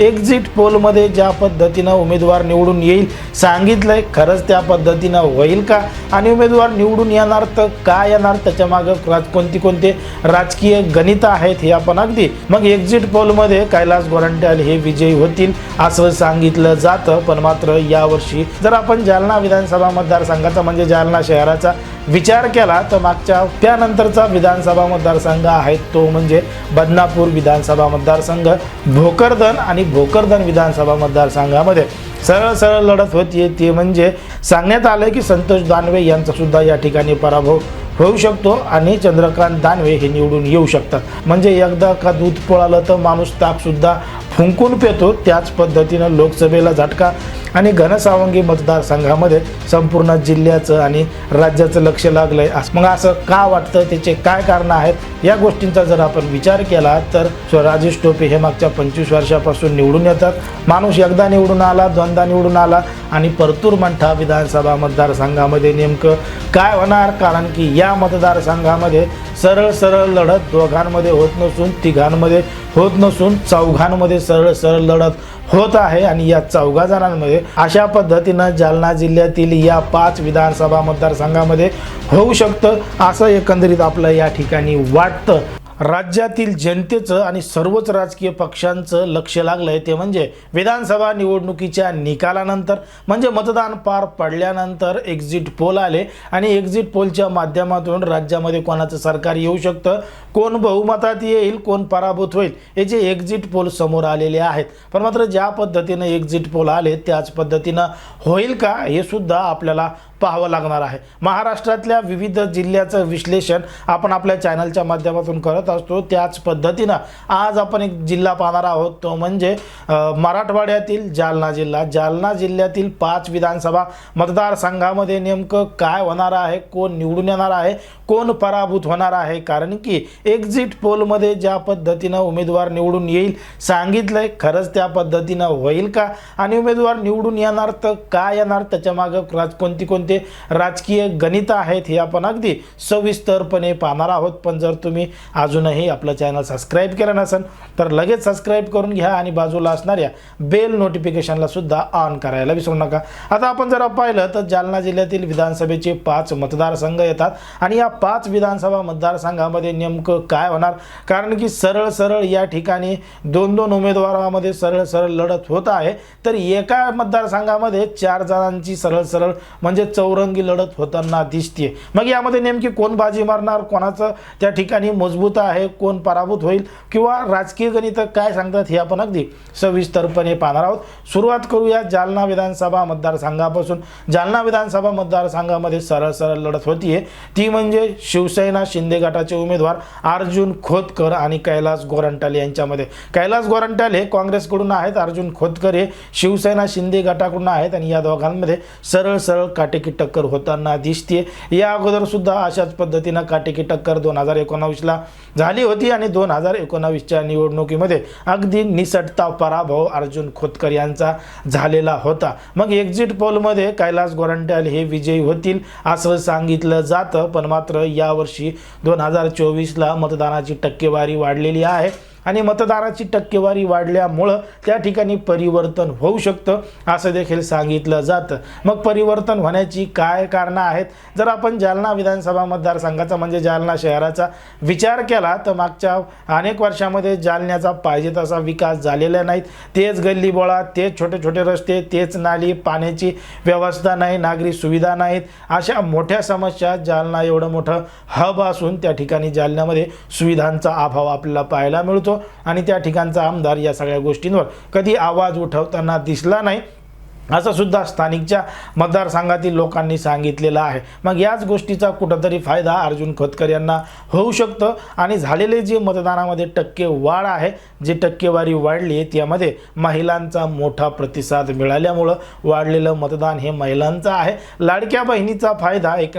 Exit पोलमध्ये ज्या पद्धतीनं उमेदवार निवडून येईल सांगितलंय खरंच त्या पद्धतीनं होईल का? आणि उमेदवार निवडून येणार तर का येणार? त्याच्या मागं राज कोणती कोणते राजकीय गणित आहेत हे आपण अगदी मग एक्झिट पोलमध्ये कैलास गोरंट्याल हे विजयी होतील असं सांगितलं जातं पण मात्र यावर्षी जर आपण जालना विधानसभा मतदारसंघाचा म्हणजे जालना शहराचा विचार केला तर मागच्या त्यानंतरचा विधानसभा मतदारसंघ आहे तो म्हणजे बदनापूर विधानसभा मतदारसंघ भोकरदन आणि भोकरदन विधानसभा मतदारसंघामध्ये. सरळ सरळ लढत होती ते म्हणजे सांगण्यात आलं की संतोष दानवे यांचा सुद्धा या ठिकाणी पराभव होऊ शकतो आणि चंद्रकांत दानवे हे निवडून येऊ शकतात. म्हणजे एकदा का दूध पळालं तर माणूस ताकसुद्धा फुंकून पेतो त्याच पद्धतीनं लोकसभेला झटका आणि घनसावंगी मतदारसंघामध्ये संपूर्ण जिल्ह्याचं आणि राज्याचं लक्ष लागलं आहे मग असं का वाटतं त्याचे काय कारणं आहेत? या गोष्टींचा जर आपण विचार केला तर राजेश टोपे हे मागच्या पंचवीस वर्षापासून निवडून येतात. माणूस एकदा निवडून आला दोनदा निवडून आला आणि परतूर मंठा विधानसभा मतदारसंघामध्ये नेमकं काय होणार? कारण की या मतदारसंघामध्ये सरळ सरळ लढत दोघांमध्ये होत नसून तिघांमध्ये होत नसून चौघांमध्ये सरळ सरळ लढत होत आहे आणि या चौघा जणांमध्ये अशा पद्धतीनं जालना जिल्ह्यातील या पाच विधानसभा मतदारसंघामध्ये होऊ शकतं असं एकंदरीत आपलं या ठिकाणी वाटतं. राज्यातील जनतेचं आणि सर्वच राजकीय पक्षांचं लक्ष लागलं आहे ते म्हणजे विधानसभा निवडणुकीच्या निकालानंतर म्हणजे मतदान पार पडल्यानंतर एक्झिट पोल आले आणि एक्झिट पोलच्या माध्यमातून राज्यामध्ये कोणाचं सरकार येऊ शकतं? कोण बहुमतात येईल कोण पराभूत होईल हे जे एक्झिट पोल समोर आलेले आहेत. पण मात्र ज्या पद्धतीनं एक्झिट पोल आले त्याच पद्धतीनं होईल का? हे सुद्धा आपल्याला पाहावं लागणार आहे. महाराष्ट्रातल्या विविध जिल्ह्याचं विश्लेषण आपण आपल्या चॅनलच्या माध्यमातून करत असतो. त्याच पद्धतीनं आज आपण एक जिल्हा पाहणार आहोत. तो म्हणजे मराठवाड्यातील जालना जिल्हा. जालना जिल्ह्यातील पाच विधानसभा मतदारसंघामध्ये नेमकं काय होणार आहे? कोण निवडून येणार आहे? कोण पराभूत होणार आहे? कारण की एक्झिट पोलमध्ये ज्या पद्धतीनं उमेदवार निवडून येईल सांगितलंय खरंच त्या पद्धतीनं होईल का? आणि उमेदवार निवडून येणार तर काय येणार? त्याच्यामागं कोणती कोणती कोणते राजकीय गणित आहेत हे आपण अगदी सविस्तरपणे पाहणार आहोत. पण जर तुम्ही अजूनही आपलं चॅनल सबस्क्राईब केलं नसेल तर लगेच सबस्क्राईब करून घ्या आणि बाजूला असणाऱ्या बेल नोटिफिकेशनला सुद्धा ऑन करायला विसरू नका. आता आपण जर पाहिलं तर जालना जिल्ह्यातील विधानसभेचे पाच मतदारसंघ येतात आणि या पाच विधानसभा मतदारसंघामध्ये नेमकं काय होणार? कारण की सरळ सरळ या ठिकाणी दोन दोन उमेदवारामध्ये सरळ सरळ लढत होत आहे. तर एका मतदारसंघामध्ये चार जणांची सरळ सरळ म्हणजे चौरंगी लढत होताना दिसते मग यामध्ये नेमकी कोण बाजी मारणार कोणाचं त्या ठिकाणी मजबूत आहे कोण पराभूत होईल किंवा राजकीय गणित काय सांगतात हे आपण अगदी सविस्तरपणे पाहणार आहोत. सुरुवात करूया जालना विधानसभा मतदारसंघापासून. जालना विधानसभा मतदारसंघामध्ये सरळ सरळ लढत होतीये. ती म्हणजे शिवसेना शिंदे गटाचे उमेदवार अर्जुन खोतकर आणि कैलास गोरंटाल यांच्यामध्ये. कैलास गोरंटाल हे काँग्रेसकडून आहेत अर्जुन खोतकर हे शिवसेना शिंदे गटाकडून आहेत आणि या दोघांमध्ये सरळ सरळ काटेकी टक्कर होताना दिसते या अगोदर सुद्धा अशाच पद्धतीनं काटेकी टक्कर दोन हजार एकोणावीसला झाली होती आणि दोन हजार एकोणावीसच्या निवडणुकीमध्ये अगदी निसटता पराभव अर्जुन खोतकर यांचा झालेला होता. मग एक्झिट पोलमध्ये कैलास गोरंट्याल हे विजयी होतील असं सांगितलं जातं पण मात्र यावर्षी दोन हजार चोवीसला मतदानाची टक्केवारी वाढलेली आहे. आणि मतदाराची टक्केवारी वाढल्यामुळं त्या ठिकाणी परिवर्तन होऊ शकतं असं देखील सांगितलं जातं. मग परिवर्तन होण्याची काय कारणं आहेत? जर आपण जालना विधानसभा मतदारसंघाचा म्हणजे जालना शहराचा विचार केला तर मागच्या अनेक वर्षामध्ये जालन्याचा पाहिजे तसा विकास झालेला नाहीत. तेच गल्लीबोळा तेच छोटे छोटे रस्ते तेच नाली पाण्याची व्यवस्था नाही नागरी सुविधा नाहीत. अशा मोठ्या समस्या जालना एवढं मोठं हब असून त्या ठिकाणी जालन्यामध्ये सुविधांचा अभाव आपल्याला पाहायला मिळतो. आणि त्या ठिकाणचा आमदार या सगळ्या गोष्टींवर कधी आवाज उठवताना दिसला नाही. असं सुद्धा स्थानिकच्या मतदारसंघातील लोकांनी सांगितलेलं आहे. मग याच गोष्टीचा कुठंतरी फायदा अर्जुन खोतकर यांना होऊ शकतं. आणि झालेले जे मतदानामध्ये टक्के वाढ आहे जी टक्केवारी वाढली आहे त्यामध्ये महिलांचा मोठा प्रतिसाद मिळाल्यामुळं वाढलेलं मतदान हे महिलांचं आहे. लाडक्या बहिणीचा फायदा एक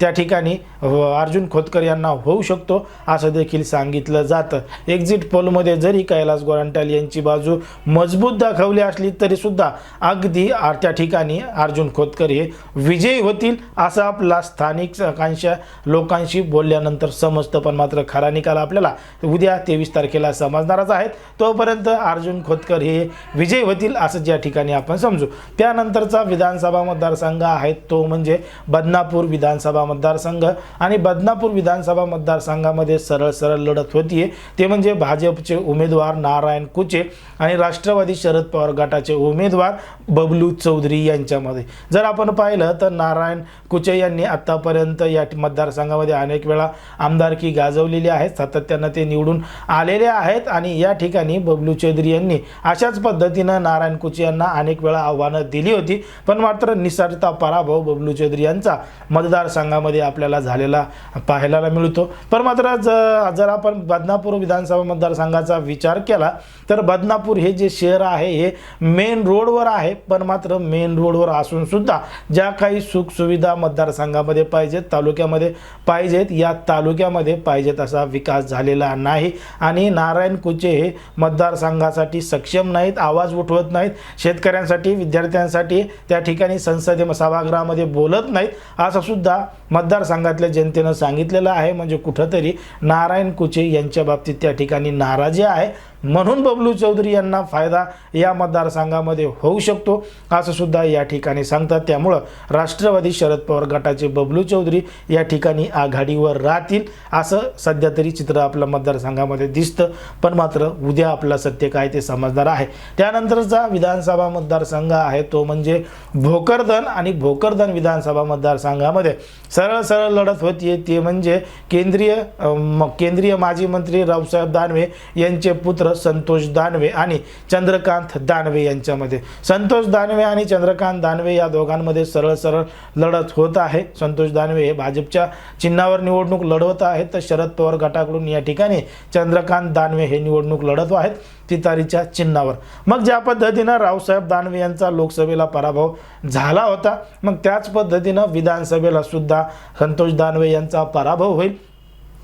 त्या ठिकाणी अर्जुन खोतकर यांना होऊ शकतो असं देखील सांगितलं जातं. एक्झिट पोलमध्ये जरी कैलास गोरंट्याल यांची बाजू मजबूत दाखवली असली तरीसुद्धा अगदी आर त्या ठिकाणी अर्जुन खोतकर हे विजयी होतील असं आपला स्थानिक कांशा लोकांशी बोलल्यानंतर समजतं पण मात्र खरा निकाल आपल्याला उद्या तेवीस तारखेला समजणारच आहेत. तोपर्यंत अर्जुन खोतकर हे विजयी होतील असं ज्या ठिकाणी आपण समजू. त्यानंतरचा विधानसभा मतदारसंघ आहे तो म्हणजे बदनापूर विधानसभा मतदारसंघ. आणि बदनापूर विधानसभा मतदारसंघामध्ये सरळ सरळ लढत होतीये. ते म्हणजे भाजपचे उमेदवार नारायण कुचे आणि राष्ट्रवादी शरद पवार गटाचे उमेदवार बबलू चौधरी यांच्यामध्ये. जर आपण पाहिलं तर नारायण कुचे यांनी आत्तापर्यंत या मतदारसंघामध्ये अनेक वेळा आमदारकी गाजवलेली आहे सातत्यानं ते निवडून आलेले आहेत आणि या ठिकाणी बबलू चौधरी यांनी अशाच पद्धतीनं नारायण कुचे यांना अनेक वेळा आव्हानं दिली होती. पण मात्र निसटता पराभव बबलू चौधरी यांचा मतदारसंघामध्ये आपल्याला झालेला पाहायला मिळतो. पण मात्र ज- जर आपण बदनापूर विधानसभा मतदारसंघाचा विचार केला तर बदनापूर हे जे शहर आहे हे मेन रोडवर आहे. पण मात्र मेन रोडवर असून सुद्धा ज्या काही सुखसुविधा मतदारसंघामध्ये पाहिजेत तालुक्यामध्ये पाहिजेत या तालुक्यामध्ये पाहिजेत असा विकास झालेला नाही. आणि नारायण कुचे हे मतदारसंघासाठी सक्षम नाहीत आवाज उठवत नाहीत शेतकऱ्यांसाठी विद्यार्थ्यांसाठी त्या ठिकाणी संसदे सभागृहामध्ये बोलत नाहीत असं सुद्धा मतदारसंघातल्या जनतेनं सांगितलेलं आहे म्हणजे कुठंतरी नारायण कुचे यांच्या बाबतीत त्या ठिकाणी नाराजी आहे. म्हणून बबलू चौधरी यांना फायदा या मतदारसंघामध्ये होऊ शकतो असं सुद्धा या ठिकाणी सांगतात. त्यामुळं राष्ट्रवादी शरद पवार गटाचे बबलू चौधरी या ठिकाणी आघाडीवर राहतील असं सध्या तरी चित्र आपल्या मतदारसंघामध्ये दिसतं. पण मात्र उद्या आपला सत्य काय ते समजणार आहे. त्यानंतरचा विधानसभा मतदारसंघ आहे तो म्हणजे भोकरदन आणि भोकरदन विधानसभा मतदारसंघामध्ये सरळ सरळ लढत होती ते म्हणजे केंद्रीय म- केंद्रीय माजी मंत्री रावसाहेब दानवे यांचे पुत्र संतोष दानवे आणि चंद्रकांत दानवे यांच्यामध्ये. संतोष दानवे आणि चंद्रकांत दानवे या दोघांमध्ये सरळ सरळ लढत होत आहे. संतोष दानवे हे भाजपच्या चिन्हावर निवडणूक लढवत आहेत. तर शरद पवार गटाकडून या ठिकाणी चंद्रकांत दानवे हे निवडणूक लढत आहेत. तितारीच्या चिन्हावर. मग ज्या पद्धतीनं रावसाहेब दानवे यांचा लोकसभेला पराभव झाला होता मग त्याच पद्धतीनं विधानसभेला सुद्धा संतोष दानवे यांचा पराभव होईल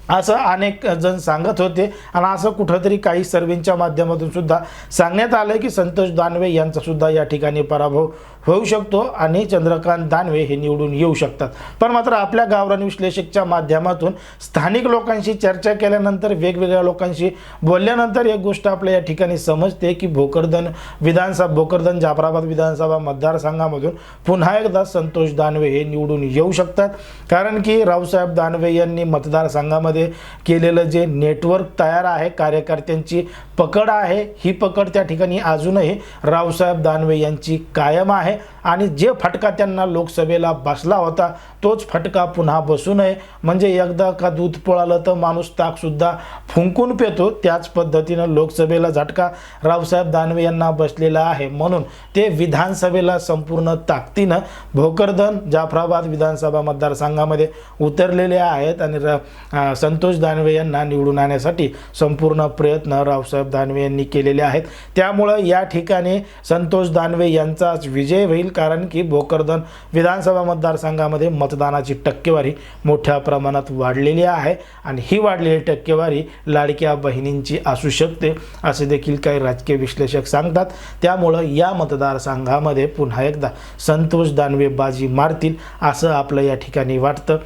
असं अनेक जण सांगत होते. आणि असं कुठंतरी काही सर्वेंच्या माध्यमातून सुद्धा सांगण्यात आलं की संतोष दानवे यांचा सुद्धा या ठिकाणी पराभव होऊ शकतो आणि चंद्रकांत दानवे हे निवडून येऊ शकतात. पण मात्र आपल्या गावरान विश्लेषकच्या माध्यमातून स्थानिक लोकांशी चर्चा केल्यानंतर वेगवेगळ्या लोकांशी बोलल्यानंतर एक गोष्ट आपल्या या ठिकाणी समजते की भोकरदन विधानसभा भोकरदन जाफराबाद विधानसभा मतदारसंघामधून पुन्हा एकदा संतोष दानवे हे निवडून येऊ शकतात. कारण की रावसाहेब दानवे यांनी मतदारसंघामध्ये केलेलं जे नेटवर्क तयार आहे कार्यकर्त्यांची पकड आहे ही पकड त्या ठिकाणी अजूनही रावसाहेब दानवे यांची कायम आहे. आणि जे फटका त्यांना लोकसभेला बसला होता तोच फटका पुन्हा बसू नये. म्हणजे एकदा का दूध पळालं तर माणूस ताकसुद्धा फुंकून पेतो. त्याच पद्धतीनं लोकसभेला झटका रावसाहेब दानवे यांना बसलेला आहे. म्हणून ते विधानसभेला संपूर्ण ताकदीनं भोकरदन जाफराबाद विधानसभा मतदारसंघामध्ये उतरलेले आहेत आणि र संतोष दानवे यांना निवडून आणण्यासाठी संपूर्ण प्रयत्न रावसाहेब दानवे यांनी केलेले आहेत. त्यामुळं या ठिकाणी संतोष दानवे यांचाच विजय होईल कारण की भोकरदन विधानसभा मतदारसंघामध्ये मतदानाची टक्केवारी मोठ्या प्रमाणात वाढलेली आहे आणि ही वाढलेली टक्केवारी लाडक्या बहिणींची असू शकते असे देखील काही राजकीय विश्लेषक सांगतात. त्यामुळं या मतदारसंघामध्ये पुन्हा एकदा संतोष दानवे बाजी मारतील असं आपलं या ठिकाणी वाटतं.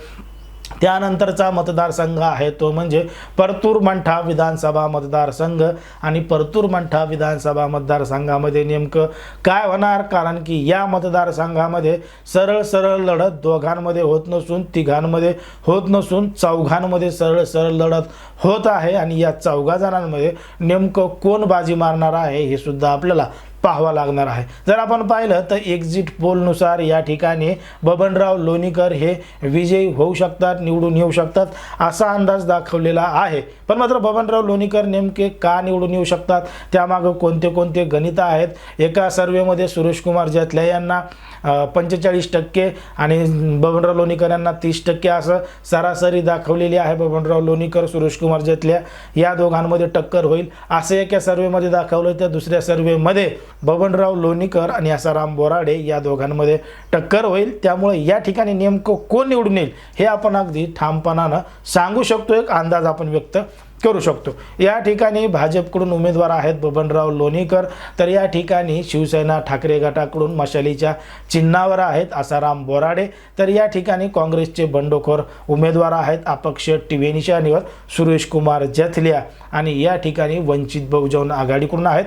त्यानंतरचा मतदारसंघ आहे तो म्हणजे परतूर मंठा विधानसभा मतदारसंघ. आणि परतूर मंठा विधानसभा मतदारसंघामध्ये नेमकं काय होणार? कारण की या मतदारसंघामध्ये सरळ सरळ लढत दोघांमध्ये होत नसून तिघांमध्ये होत नसून चौघांमध्ये सरळ सरळ लढत होत आहे. आणि या चौघा जणांमध्ये नेमकं कोण बाजी मारणार आहे हे सुद्धा आपल्याला पाहावा लागणार आहे. जर आपण पाहिलं तर एक्झिट पोलनुसार या ठिकाणी बबनराव लोणीकर हे विजयी होऊ शकतात निवडून येऊ शकतात असा अंदाज दाखवलेला आहे. पण मात्र बबनराव लोणीकर नेमके का निवडून येऊ शकतात? त्यामागं कोणते कोणते गणितं आहेत? एका सर्वेमध्ये सुरेशकुमार जेतले यांना पंचेचाळीस टक्के आणि बबनराव लोणीकर यांना तीस टक्के असं सरासरी दाखवलेली आहे बबनराव लोणीकर सुरेशकुमार जेतल्या या दोघांमध्ये टक्कर होईल. असं एका सर्वेमध्ये दाखवलं त्या दुसऱ्या सर्वेमध्ये बबनराव लोणीकर आणि आसाराम बोराडे या दोघांमध्ये टक्कर होईल. त्यामुळे या ठिकाणी नेमकं कोण निवडून येईल हे आपण अगदी ठामपणानं सांगू शकतो. एक अंदाज आपण व्यक्त करू शकतो. या ठिकाणी भाजपकडून उमेदवार आहेत बबनराव लोणीकर. तर या ठिकाणी शिवसेना ठाकरे गटाकडून मशालीच्या चिन्हावर आहेत आसाराम बोराडे. तर या ठिकाणी काँग्रेसचे बंडखोर उमेदवार आहेत अपक्ष टीव्ही निशाणीवर सुरेश कुमार जथलिया आणि या ठिकाणी वंचित बहुजन आघाडीकडून आहेत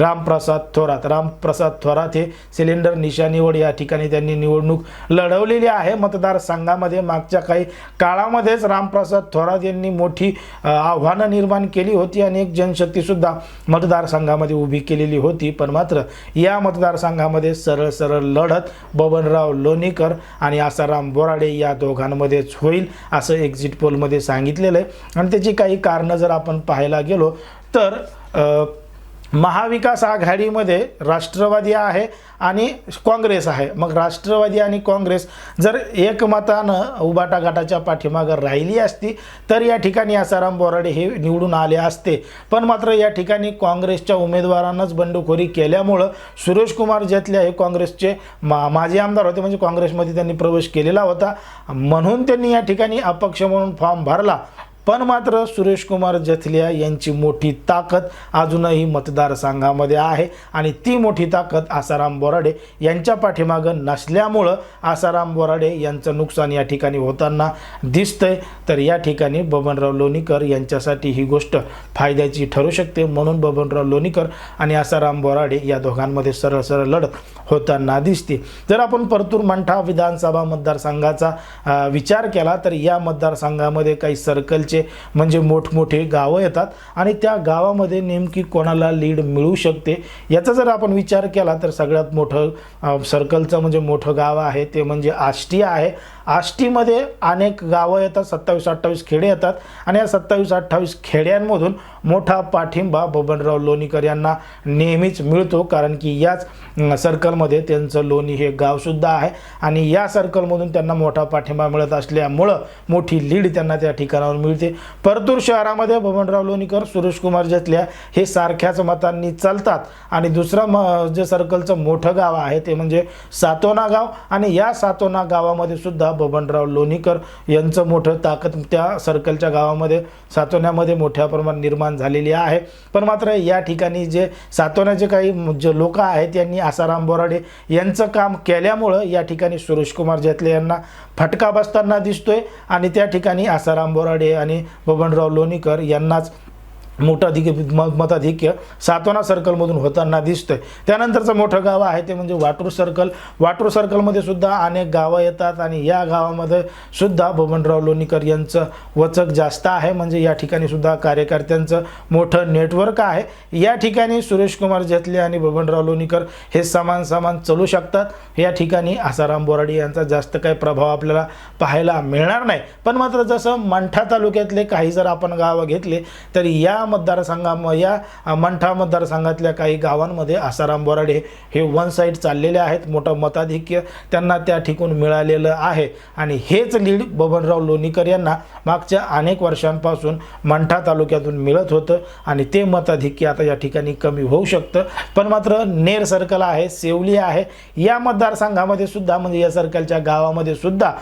रामप्रसाद थोरात. रामप्रसाद थोरात हे सिलेंडर निशाणीवर या ठिकाणी त्यांनी निवडणूक लढवलेली आहे. मतदारसंघामध्ये मागच्या काही काळामध्येच रामप्रसाद थोरात यांनी मोठी आव्हान आव्हानं निर्माण केली होती आणि एक जनशक्तीसुद्धा मतदारसंघामध्ये उभी केलेली होती. पण मात्र या मतदारसंघामध्ये सरळ सरळ लढत बबनराव लोणीकर आणि आसाराम बोराडे या दोघांमध्येच होईल असं एक्झिट पोलमध्ये सांगितलेलं आहे. आणि त्याची काही कारणं जर आपण पाहायला गेलो तर महाविकास आघाडीमध्ये राष्ट्रवादी आहे आणि काँग्रेस आहे. मग राष्ट्रवादी आणि काँग्रेस जर एकमतानं उबाटा गटाच्या पाठीमागं राहिली असती तर या ठिकाणी आसाराम बोराडे हे निवडून आले असते. पण मात्र या ठिकाणी काँग्रेसच्या उमेदवारांनाच बंडखोरी केल्यामुळं सुरेश कुमार जेतले हे काँग्रेसचे मा माजी आमदार होते म्हणजे काँग्रेसमध्ये त्यांनी प्रवेश केलेला होता. म्हणून त्यांनी या ठिकाणी अपक्ष म्हणून फॉर्म भरला. पण मात्र सुरेश कुमार जथलिया यांची मोठी ताकद अजूनही मतदारसंघामध्ये आहे आणि ती मोठी ताकद आसाराम बोराडे यांच्या पाठीमागं नसल्यामुळं आसाराम बोराडे यांचं नुकसान या ठिकाणी होताना दिसतंय. तर या ठिकाणी बबनराव लोणीकर यांच्यासाठी ही गोष्ट फायद्याची ठरू शकते म्हणून बबनराव लोणीकर आणि आसाराम बोराडे या दोघांमध्ये सरळ सरळ लढत होताना दिसते. जर आपण परतूर मंठा विधानसभा मतदारसंघाचा विचार केला तर या मतदारसंघामध्ये काही सर्कलचे म्हणजे मोठमोठे गावं येतात आणि त्या गावामध्ये नेमकी कोणाला लीड मिळू शकते याचा जर आपण विचार केला तर सगळ्यात मोठं सर्कलचं म्हणजे मोठं गाव आहे ते म्हणजे आष्टी आहे. आष्टीमध्ये अनेक गावं येतात सत्तावीस अठ्ठावीस खेडे येतात आणि या सत्तावीस अठ्ठावीस खेड्यांमधून मोठा पाठिंबा बबनराव लोणीकर यांना नेहमीच मिळतो. कारण की याच सर्कलमध्ये त्यांचं लोणी हे गावसुद्धा आहे आणि या सर्कलमधून त्यांना मोठा पाठिंबा मिळत असल्यामुळं मोठी लीड त्यांना त्या ठिकाणावर मिळते. परतूर शहरामध्ये बबनराव लोणीकर सुरेश कुमार जतल्या हे सारख्याच मतांनी चालतात. आणि दुसरं म जे सर्कलचं मोठं गाव आहे ते म्हणजे सातोना गाव. आणि या सातोना गावामध्ये सुद्धा बबनराव लोणीकर यांचं मोठं ताकद त्या सर्कलच्या गावामध्ये सातोन्यामध्ये मोठ्या प्रमाणात निर्माण झालेली आहे. पण मात्र या ठिकाणी जे सातोन्याचे काही जे लोक आहेत यांनी आसाराम बोराडे यांचं काम केल्यामुळं या ठिकाणी सुरेश कुमार यांना फटका बसताना दिसतोय. आणि त्या ठिकाणी आसाराम बोराडे आणि बबनराव लोणीकर यांनाच मोठाधिक्य म- मताधिक्य सातोना सर्कलमधून होताना दिसतंय. त्यानंतरचं मोठं गाव आहे ते म्हणजे वाटूर सर्कल. वाटूर सर्कलमध्ये सुद्धा अनेक गावं येतात आणि या गावामध्ये सुद्धा बबनराव लोणीकर यांचं वचक जास्त आहे. म्हणजे या ठिकाणी सुद्धा कार्यकर्त्यांचं मोठं नेटवर्क आहे. या ठिकाणी सुरेश कुमार जेतले आणि बबनराव लोणीकर हे समान समान चालू शकतात. या ठिकाणी आसाराम बोराडे यांचा जास्त काही प्रभाव आपल्याला पाहायला मिळणार नाही. पण मात्र जसं मंठा तालुक्यातले काही जर आपण गावं घेतले तर या मतदारसंघा या मंठा मतदारसंघातल्या काही गावांमध्ये आसाराम बोराडे हे वन साईड चाललेले आहेत. मोठं मताधिक्य त्यांना त्या ठिकून मिळालेलं आहे. आणि हेच लीड बबनराव लोणीकर यांना मागच्या अनेक वर्षांपासून मंठा तालुक्यातून मिळत होतं आणि ते मताधिक्य आता या ठिकाणी कमी होऊ शकतं. पण मात्र नेर सर्कल आहे सेवली आहे. या मतदारसंघामध्ये सुद्धा म्हणजे या सर्कलच्या गावामध्ये सुद्धा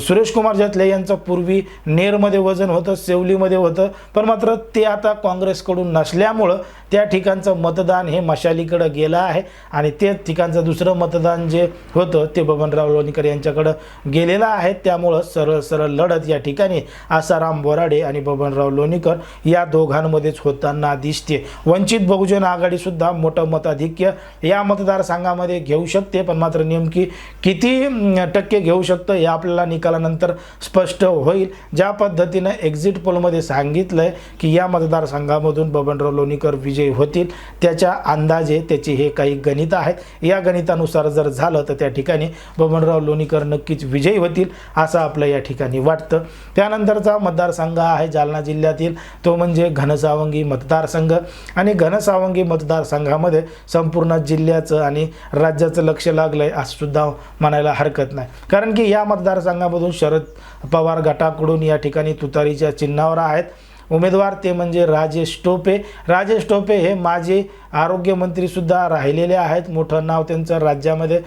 सुरेश कुमार जतले यांचं पूर्वी नेरमध्ये वजन होतं सेवलीमध्ये होतं. पण मात्र ते आता काँग्रेसकडून नसल्यामुळं त्या ठिकाणचं मतदान हे मशालीकडं गेलं आहे. आणि ते ठिकाणचं दुसरं मतदान जे होतं ते बबनराव लोणीकर यांच्याकडं गेलेलं आहे. त्यामुळं सरळ सरळ लढत या ठिकाणी आसाराम बोराडे आणि बबनराव लोणीकर या दोघांमध्येच होताना दिसते. वंचित बहुजन आघाडीसुद्धा मोठं मताधिक्य या मतदारसंघामध्ये घेऊ शकते पण मात्र नेमकी किती टक्के घेऊ शकतं हे आपल्याला निकालानंतर स्पष्ट होईल. ज्या पद्धतीनं एक्झिट पोलमध्ये सांगितलं आहे की या मतदार मतदारसंघामधून बबनराव लोणीकर विजयी होतील. त्याच्या अंदाजे त्याची हे काही गणित आहेत. या गणितानुसार जर झालं तर त्या ठिकाणी बबनराव लोणीकर नक्कीच विजयी होतील असं आपलं या ठिकाणी वाटतं. त्यानंतरचा मतदारसंघ आहे जालना जिल्ह्यातील. तो म्हणजे घनसावंगी मतदारसंघ. आणि घनसावंगी मतदारसंघामध्ये संपूर्ण जिल्ह्याचं आणि राज्याचं लक्ष लागलं आहे असं सुद्धा म्हणायला हरकत नाही. कारण की या मतदारसंघामधून शरद पवार गटाकडून या ठिकाणी तुतारीच्या चिन्हावर आहेत. उमेदवार ते म्हणजे राजेश टोपे. राजेश टोपे हे माजी आरोग्यमंत्रीसुद्धा राहिलेले आहेत. मोठं नाव त्यांचं राज्यामध्ये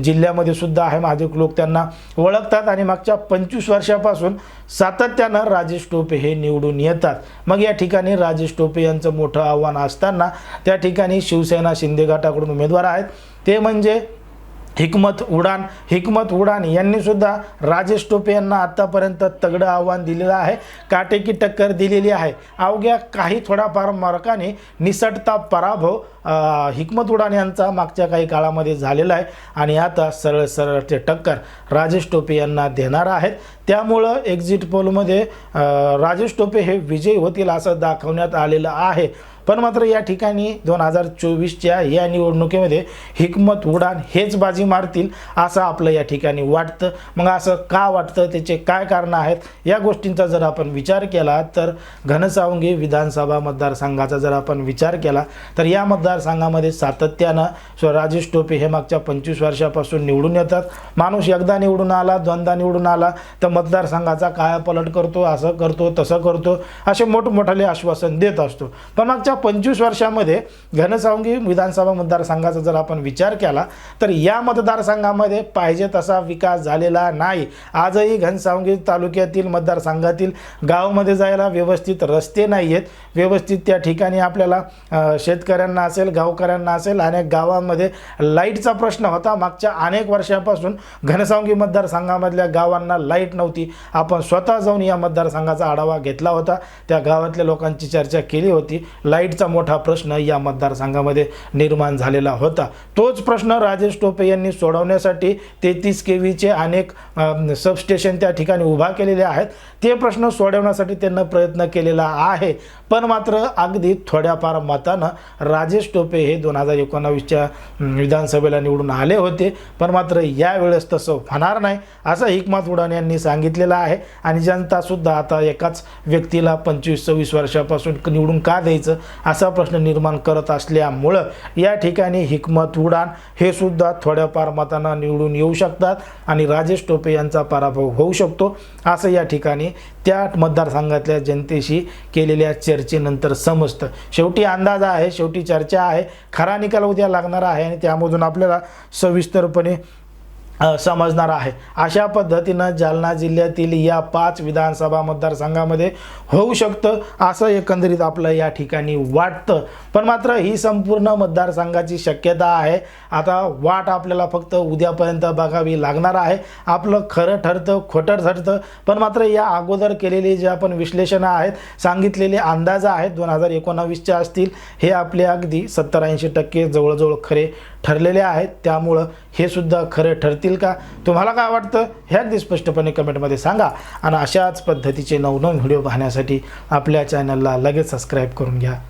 जिल्ह्यामध्ये सुद्धा आहे. माझे लोक त्यांना ओळखतात आणि मागच्या पंचवीस वर्षापासून सातत्यानं राजेश टोपे हे निवडून येतात. मग या ठिकाणी राजेश टोपे यांचं मोठं आव्हान असताना त्या ठिकाणी शिवसेना शिंदे गटाकडून उमेदवार आहेत. ते म्हणजे हिकमत उडान हिकमत उडान यांनीसुद्धा राजेश टोपे यांना आत्तापर्यंत तगडं आव्हान दिलेलं आहे. काटेकी टक्कर दिलेली आहे. अवघ्या काही थोडाफार मार्काने निसटता पराभव हिकमत उडान यांचा मागच्या काही काळामध्ये झालेला आहे. आणि आता सरळ सरळ ते टक्कर राजेश टोपे यांना देणार आहेत. त्यामुळं एक्झिट पोलमध्ये राजेश टोपे हे विजयी होतील असं दाखवण्यात आलेलं आहे. पण मात्र या ठिकाणी दोन हजार चोवीसच्या या निवडणुकीमध्ये हिकमत उडान हेच बाजी मारतील असं आपलं या ठिकाणी वाटतं. मग असं का वाटतं? त्याचे काय कारणं आहेत? या गोष्टींचा जर आपण विचार केला तर घनसावंगी विधानसभा मतदारसंघाचा जर आपण विचार केला तर या मतदारसंघामध्ये सातत्यानं स्व राजेश टोपे हे मागच्या पंचवीस वर्षापासून निवडून येतात. माणूस एकदा निवडून आला दोनदा निवडून आला तर मतदारसंघाचा काय पलट करतो? असं करतो तसं करतो असे मोठमोठाले आश्वासन देत असतो. पण मागच्या पंचवीस वर्षामध्ये घनसावंगी विधानसभा मतदारसंघाचा जर आपण विचार केला तर या मतदारसंघामध्ये पाहिजे तसा विकास झालेला नाही. आजही घनसावंगी तालुक्यातील मतदारसंघातील गावामध्ये जायला व्यवस्थित रस्ते नाही आहेत व्यवस्थित त्या ठिकाणी आपल्याला शेतकऱ्यांना असेल गावकऱ्यांना असेल अनेक गावांमध्ये लाईटचा प्रश्न होता. मागच्या अनेक वर्षापासून घनसावंगी मतदारसंघामधल्या गावांना लाइट नव्हती. आपण स्वतः जाऊन या मतदारसंघाचा आढावा घेतला होता. त्या गावातल्या लोकांची चर्चा केली होती. लाइट लाईटचा मोठा प्रश्न या मतदारसंघामध्ये निर्माण झालेला होता. तोच प्रश्न राजेश टोपे यांनी सोडवण्यासाठी तेहतीस के व्हीचे अनेक सबस्टेशन त्या ठिकाणी उभा केलेले आहेत. ते प्रश्न सोडवण्यासाठी त्यांना प्रयत्न केलेला आहे. पण मात्र अगदी थोड्याफार मतानं राजेश टोपे हे दोन हजार एकोणावीसच्या विधानसभेला निवडून आले होते. पण मात्र यावेळेस तसं होणार नाही असं हिकमत उडान यांनी सांगितलेलं आहे. आणि जनतासुद्धा आता एकाच व्यक्तीला पंचवीस सव्वीस वर्षापासून निवडून का द्यायचं? असा प्रश्न निर्माण करत असल्यामुळं या ठिकाणी हिकमत उडान हे सुद्धा थोड्याफार मतांना निवडून येऊ शकतात आणि राजेश टोपे यांचा पराभव होऊ शकतो असं या ठिकाणी त्या मतदारसंघातल्या जनतेशी केलेल्या चर्चेनंतर समजतं. शेवटी अंदाज आहे शेवटी चर्चा आहे खरा निकाल उद्या लागणार आहे आणि त्यामधून आपल्याला सविस्तरपणे समजणार आहे. अशा पद्धतीनं जालना जिल्ह्यातील या पाच विधानसभा मतदारसंघामध्ये होऊ शकतं असं एकंदरीत आपलं या ठिकाणी वाटतं. पण मात्र ही संपूर्ण मतदारसंघाची शक्यता आहे. आता वाट आपल्याला फक्त उद्यापर्यंत बघावी लागणार आहे. आपलं खरं ठरतं खोटं ठरतं. पण मात्र या अगोदर केलेली जे आपण विश्लेषणं आहेत सांगितलेले अंदाज आहेत दोन हजार एकोणावीसच्या असतील हे आपले अगदी सत्तर ऐंशी टक्के जवळजवळ खरे ठरलेले आहेत. त्यामुळं हे सुद्धा खरं ठरतील का? तुम्हाला काय वाटतं? हे अगदी स्पष्टपणे कमेंटमध्ये सांगा. आणि अशाच पद्धतीचे नवनवीन व्हिडिओ पाहण्यासाठी आपल्या चॅनलला लगेच सबस्क्राईब करून घ्या.